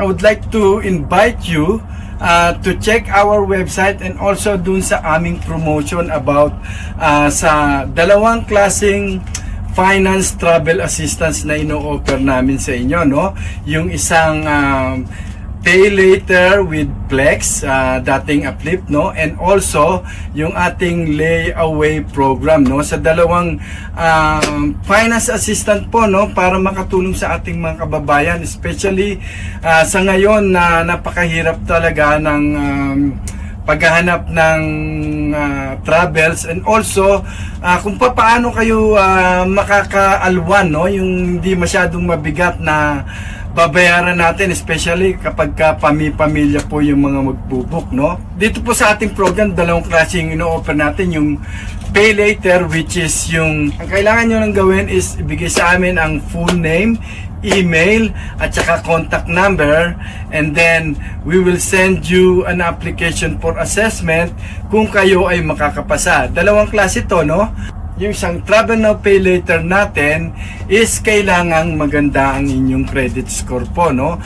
I would like to invite you uh, to check our website and also dun sa aming promotion about uh, sa dalawang klaseng finance travel assistance na ino-offer namin sa inyo no? Yung isang um, pay later with Plex uh, dating Uplift no? And also yung ating layaway program no? Sa dalawang um, finance assistant po no? Para makatulong sa ating mga kababayan especially uh, sa ngayon na napakahirap talaga ng um, paghahanap ng ah, travels and also ah, kung paano kayo ah, makakaalwan no? Yung hindi masyadong mabigat na babayaran natin especially kapag ka pami-pamilya po yung mga magbubuk no? Dito po sa ating program dalawang klase yung ino-offer natin yung pay later which is yung ang kailangan nyo lang gawin is ibigay sa amin ang full name email at saka contact number and then we will send you an application for assessment kung kayo ay makakapasa. Dalawang klase to, no? Yung isang travel now pay later natin is kailangang maganda ang inyong credit score po, no?